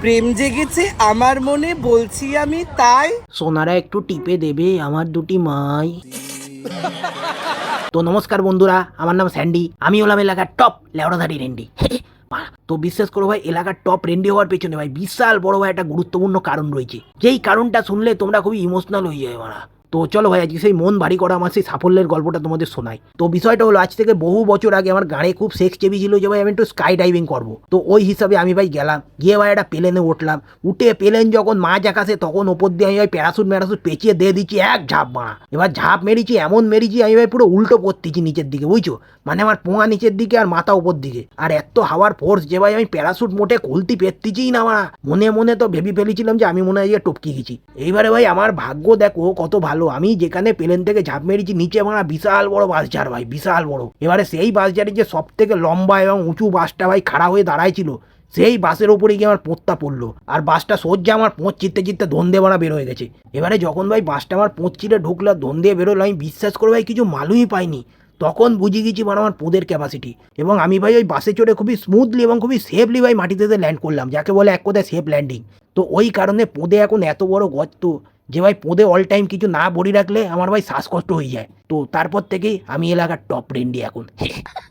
প্রেম জেগেছে, আমার মনে বলছি আমি তাই। সোনারা একটু টিপে দেবে আমার দুটি মাই। তো নমস্কার বন্ধুরা, আমার নাম স্যান্ডি। আমি হলাম এলাকার টপ লেওড়াধারি রেন্ডি। তো বিশ্বাস করো ভাই, এলাকার টপ রেন্ডি হওয়ার পেছনে ভাই, বিশাল বড় ভাই একটা গুরুত্বপূর্ণ কারণ রয়েছে। যেই কারণটা শুনলে তোমরা খুবই ইমোশনাল হয়ে যাবে মারা। তো চলো ভাই, আজকে সেই মন ভারী করা আমার সেই সাফল্যের গল্পটা তোমাদের শোনাই। তো বিষয়টা হলো, আজ থেকে বহু বছর আগে আমার গাড়ি খুব সেক্স চেবি ছিল যে ভাই, আমি একটু স্কাই ডাইভিং করব। তো ওই হিসাবে আমি ভাই গেলাম, গিয়ে ভাই একটা প্লেনে উঠলাম। উঠে প্লেন যখন মাঝ আকাশে, তখন ওপর দিয়ে আমি ভাই প্যারাসুট ম্যারাসুট পেঁচিয়ে দিয়ে দিচ্ছি, এক ঝাঁপ মারা এবার ঝাঁপ মেরেছি, এমন মেরেছি, আমি ভাই পুরো উল্টো পড়তেছি নিচের দিকে, বুঝছ? মানে আমার পোঙা নিচের দিকে আর মাথা উপর দিকে। আর এত হাওয়ার ফোর্স যে ভাই, আমি প্যারাসুট মোটে খুলতে পেরতেছিই না মারা মনে মনে তো ভেবে ফেলেছিলাম যে আমি মনে হয় টপকে গেছি। এইবারে ভাই, আমার ভাগ্য দেখো, কত ভালো আমি যেখানে প্লেন থেকে ঝাঁপ মেরেছি, নিচে মারা বিশাল বড় বাসঝাড় ভাই, বিশাল বড়। এবারে সেই বাস বাসঝাড়ে যে সব থেকে লম্বা এবং উঁচু বাসটা ভাই খাড়া হয়ে দাঁড়ায় ছিল, সেই বাসের উপরে গিয়ে আমার পোঁতটা পড়ল। আর বাসটা সহ্যে আমার পোঁত চিত্তে চিত্তে ধন্দে মারা বের হয়ে গেছে। এবারে যখন ভাই বাসটা আমার পোঁত চিরে ঢুকলো ধন দিয়ে বেরোলো আমি বিশ্বাস করে ভাই কিছু মালুমই পাইনি। তখন বুঝে গেছি মানে আমার পোদের ক্যাপাসিটি এবং আমি ভাই ওই বাসে চড়ে খুবই স্মুথলি এবং খুবই সেফলি ভাই মাটিতে ল্যান্ড করলাম, যাকে বলে এক কথায় সেফ ল্যান্ডিং তো ওই কারণে পোদে এখন এত বড় গর্ত যে ভাই পোদে অল টাইম কিছু না বড়ি রাখলে আমার ভাই শ্বাসকষ্ট হয়ে যায়। তো তারপর থেকেই আমি এলাকার টপ ট্রেন্ডি এখন।